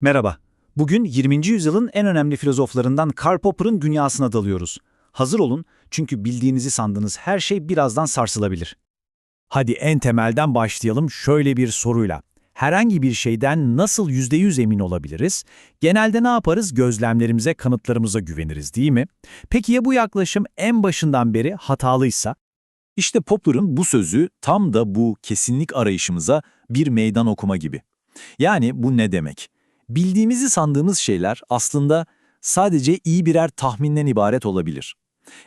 Merhaba. Bugün 20. yüzyılın en önemli filozoflarından Karl Popper'ın dünyasına dalıyoruz. Hazır olun çünkü bildiğinizi sandığınız her şey birazdan sarsılabilir. Hadi en temelden başlayalım şöyle bir soruyla. Herhangi bir şeyden nasıl %100 emin olabiliriz? Genelde ne yaparız? Gözlemlerimize, kanıtlarımıza güveniriz değil mi? Peki ya bu yaklaşım en başından beri hatalıysa? İşte Popper'ın bu sözü tam da bu kesinlik arayışımıza bir meydan okuma gibi. Yani bu ne demek? Bildiğimizi sandığımız şeyler aslında sadece iyi birer tahminden ibaret olabilir.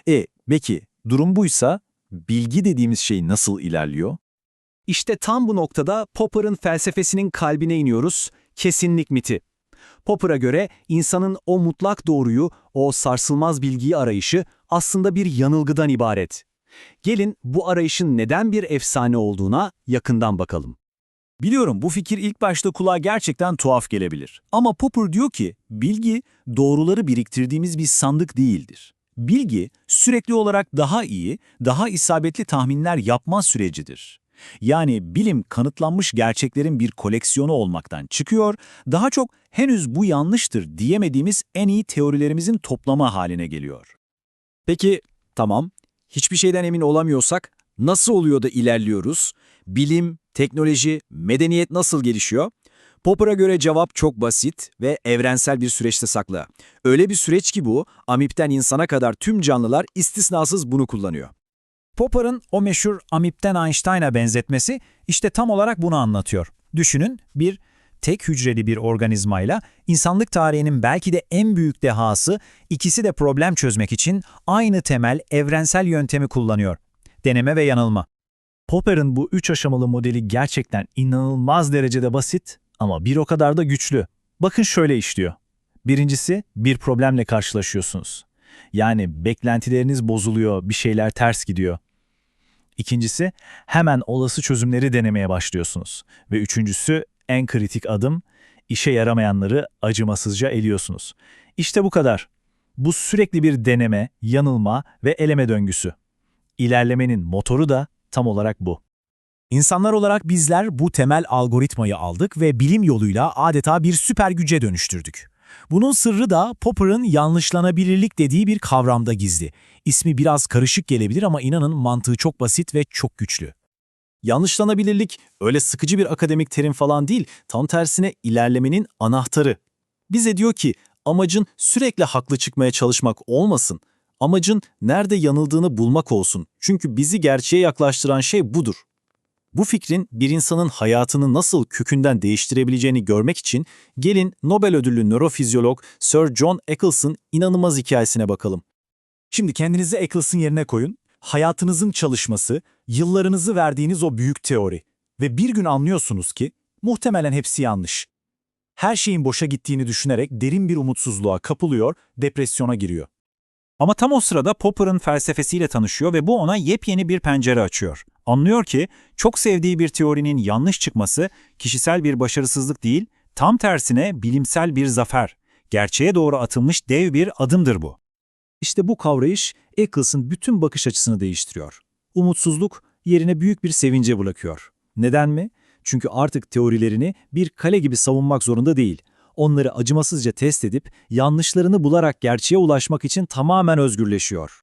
E, peki durum buysa bilgi dediğimiz şey nasıl ilerliyor? İşte tam bu noktada Popper'ın felsefesinin kalbine iniyoruz, kesinlik miti. Popper'a göre insanın o mutlak doğruyu, o sarsılmaz bilgiyi arayışı aslında bir yanılgıdan ibaret. Gelin bu arayışın neden bir efsane olduğuna yakından bakalım. Biliyorum bu fikir ilk başta kulağa gerçekten tuhaf gelebilir. Ama Popper diyor ki bilgi doğruları biriktirdiğimiz bir sandık değildir. Bilgi sürekli olarak daha iyi, daha isabetli tahminler yapma sürecidir. Yani bilim kanıtlanmış gerçeklerin bir koleksiyonu olmaktan çıkıyor, daha çok henüz bu yanlıştır diyemediğimiz en iyi teorilerimizin toplamı haline geliyor. Peki, tamam. Hiçbir şeyden emin olamıyorsak nasıl oluyor da ilerliyoruz? Bilim, teknoloji, medeniyet nasıl gelişiyor? Popper'a göre cevap çok basit ve evrensel bir süreçte saklı. Öyle bir süreç ki bu, amipten insana kadar tüm canlılar istisnasız bunu kullanıyor. Popper'ın o meşhur amipten Einstein'a benzetmesi işte tam olarak bunu anlatıyor. Düşünün bir tek hücreli bir organizmayla insanlık tarihinin belki de en büyük dehası ikisi de problem çözmek için aynı temel evrensel yöntemi kullanıyor. Deneme ve yanılma. Popper'ın bu üç aşamalı modeli gerçekten inanılmaz derecede basit ama bir o kadar da güçlü. Bakın şöyle işliyor. Birincisi bir problemle karşılaşıyorsunuz. Yani beklentileriniz bozuluyor, bir şeyler ters gidiyor. İkincisi hemen olası çözümleri denemeye başlıyorsunuz. Ve üçüncüsü en kritik adım işe yaramayanları acımasızca eliyorsunuz. İşte bu kadar. Bu sürekli bir deneme, yanılma ve eleme döngüsü. İlerlemenin motoru da tam olarak bu. İnsanlar olarak bizler bu temel algoritmayı aldık ve bilim yoluyla adeta bir süper güce dönüştürdük. Bunun sırrı da Popper'ın yanlışlanabilirlik dediği bir kavramda gizli. İsmi biraz karışık gelebilir ama inanın mantığı çok basit ve çok güçlü. Yanlışlanabilirlik öyle sıkıcı bir akademik terim falan değil, tam tersine ilerlemenin anahtarı. Bize diyor ki amacın sürekli haklı çıkmaya çalışmak olmasın. Amacın nerede yanıldığını bulmak olsun. Çünkü bizi gerçeğe yaklaştıran şey budur. Bu fikrin bir insanın hayatını nasıl kökünden değiştirebileceğini görmek için gelin Nobel ödüllü nörofizyolog Sir John Eccles'ın inanılmaz hikayesine bakalım. Şimdi kendinizi Eccles'ın yerine koyun. Hayatınızın çalışması, yıllarınızı verdiğiniz o büyük teori. Ve bir gün anlıyorsunuz ki muhtemelen hepsi yanlış. Her şeyin boşa gittiğini düşünerek derin bir umutsuzluğa kapılıyor, depresyona giriyor. Ama tam o sırada Popper'ın felsefesiyle tanışıyor ve bu ona yepyeni bir pencere açıyor. Anlıyor ki çok sevdiği bir teorinin yanlış çıkması kişisel bir başarısızlık değil, tam tersine bilimsel bir zafer. Gerçeğe doğru atılmış dev bir adımdır bu. İşte bu kavrayış Eccles'ın bütün bakış açısını değiştiriyor. Umutsuzluk yerine büyük bir sevince bırakıyor. Neden mi? Çünkü artık teorilerini bir kale gibi savunmak zorunda değil. Onları acımasızca test edip yanlışlarını bularak gerçeğe ulaşmak için tamamen özgürleşiyor.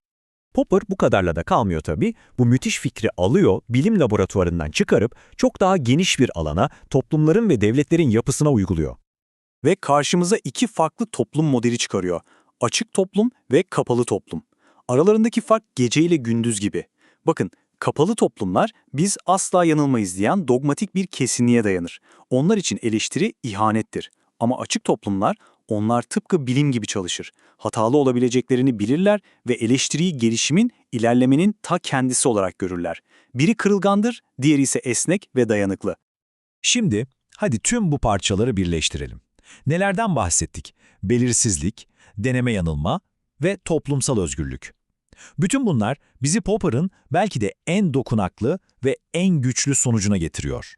Popper bu kadarla da kalmıyor tabii. Bu müthiş fikri alıyor, bilim laboratuvarından çıkarıp çok daha geniş bir alana, toplumların ve devletlerin yapısına uyguluyor. Ve karşımıza iki farklı toplum modeli çıkarıyor. Açık toplum ve kapalı toplum. Aralarındaki fark gece ile gündüz gibi. Bakın, kapalı toplumlar biz asla yanılmayız diyen dogmatik bir kesinliğe dayanır. Onlar için eleştiri ihanettir. Ama açık toplumlar, onlar tıpkı bilim gibi çalışır. Hatalı olabileceklerini bilirler ve eleştiriyi gelişimin, ilerlemenin ta kendisi olarak görürler. Biri kırılgandır, diğeri ise esnek ve dayanıklı. Şimdi hadi tüm bu parçaları birleştirelim. Nelerden bahsettik? Belirsizlik, deneme yanılma ve toplumsal özgürlük. Bütün bunlar bizi Popper'ın belki de en dokunaklı ve en güçlü sonucuna getiriyor.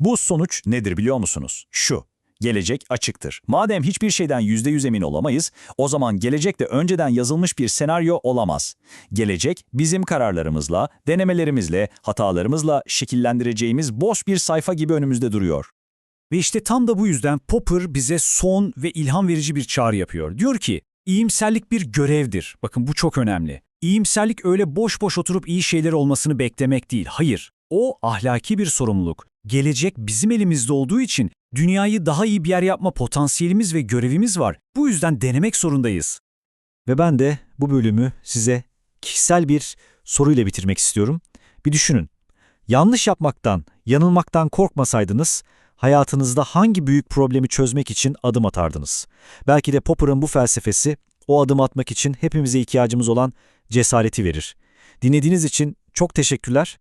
Bu sonuç nedir biliyor musunuz? Şu, gelecek açıktır. Madem hiçbir şeyden %100 emin olamayız, o zaman gelecek de önceden yazılmış bir senaryo olamaz. Gelecek bizim kararlarımızla, denemelerimizle, hatalarımızla şekillendireceğimiz boş bir sayfa gibi önümüzde duruyor. Ve işte tam da bu yüzden Popper bize son ve ilham verici bir çağrı yapıyor. Diyor ki, iyimserlik bir görevdir. Bakın bu çok önemli. İyimserlik öyle boş boş oturup iyi şeyler olmasını beklemek değil. Hayır, o ahlaki bir sorumluluk. Gelecek bizim elimizde olduğu için dünyayı daha iyi bir yer yapma potansiyelimiz ve görevimiz var. Bu yüzden denemek zorundayız. Ve ben de bu bölümü size kişisel bir soruyla bitirmek istiyorum. Bir düşünün. Yanlış yapmaktan, yanılmaktan korkmasaydınız, hayatınızda hangi büyük problemi çözmek için adım atardınız? Belki de Popper'ın bu felsefesi, o adım atmak için hepimize ihtiyacımız olan cesareti verir. Dinlediğiniz için çok teşekkürler.